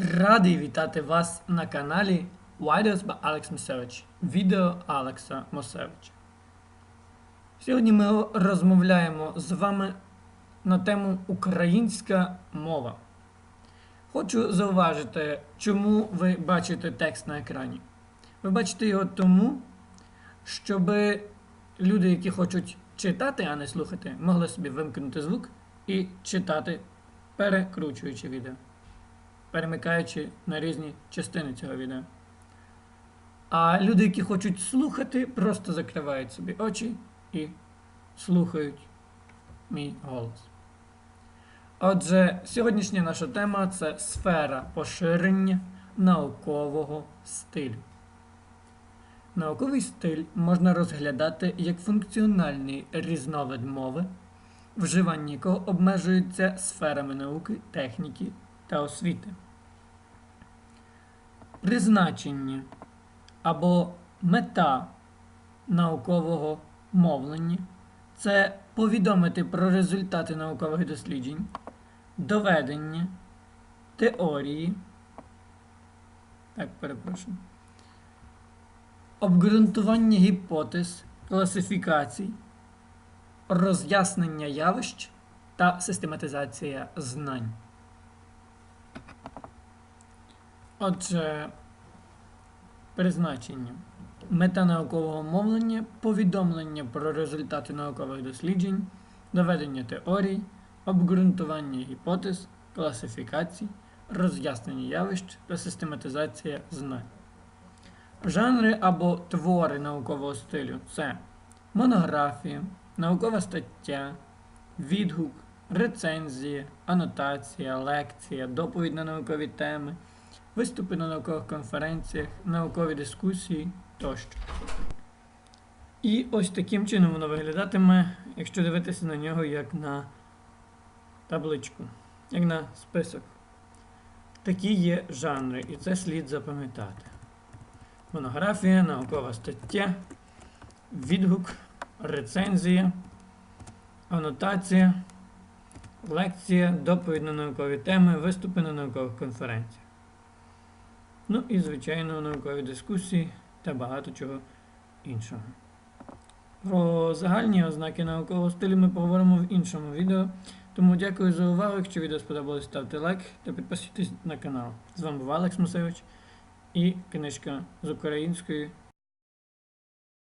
Радий вітати вас на каналі Videos by Alex Мосевич. Відео Алекса Мосевича. Сьогодні ми розмовляємо з вами на тему Українська мова. Хочу зауважити, чому ви бачите текст на екрані. Ви бачите його тому, щоб люди, які хочуть читати, а не слухати, могли собі вимкнути звук і читати, перекручуючи відео перемикаючи на різні частини цього відео. А люди, які хочуть слухати, просто закривають собі очі і слухають мій голос. Отже, сьогоднішня наша тема це сфера поширення наукового стилю. Науковий стиль можна розглядати як функціональний різновид мови, вживання якого обмежується сферами науки, техніки та освіти. Призначення або мета наукового мовлення це повідомити про результати наукових досліджень, доведення, теорії, так, перепрошую, обґрунтування гіпотез, класифікацій, роз'яснення явищ та систематизація знань. Отже, призначення. Мета наукового мовлення, повідомлення про результати наукових досліджень, доведення теорій, обґрунтування гіпотез, класифікацій, роз'яснення явищ та систематизація знань. Жанри або твори наукового стилю це монографія, наукова стаття, відгук, рецензія, анотація, лекція, доповідь на наукові теми виступи на наукових конференціях, наукові дискусії тощо. І ось таким чином воно виглядатиме, якщо дивитися на нього як на табличку, як на список. Такі є жанри, і це слід запам'ятати. Монографія, наукова стаття, відгук, рецензія, анотація, лекція, доповідь на наукові теми, виступи на наукових конференціях. Ну і, звичайно, наукові дискусії та багато чого іншого. Про загальні ознаки наукового стилю ми поговоримо в іншому відео. Тому дякую за увагу. Якщо відео сподобалось, ставте лайк та підписуйтесь на канал. З вами був Алекс Мусевич і книжка з української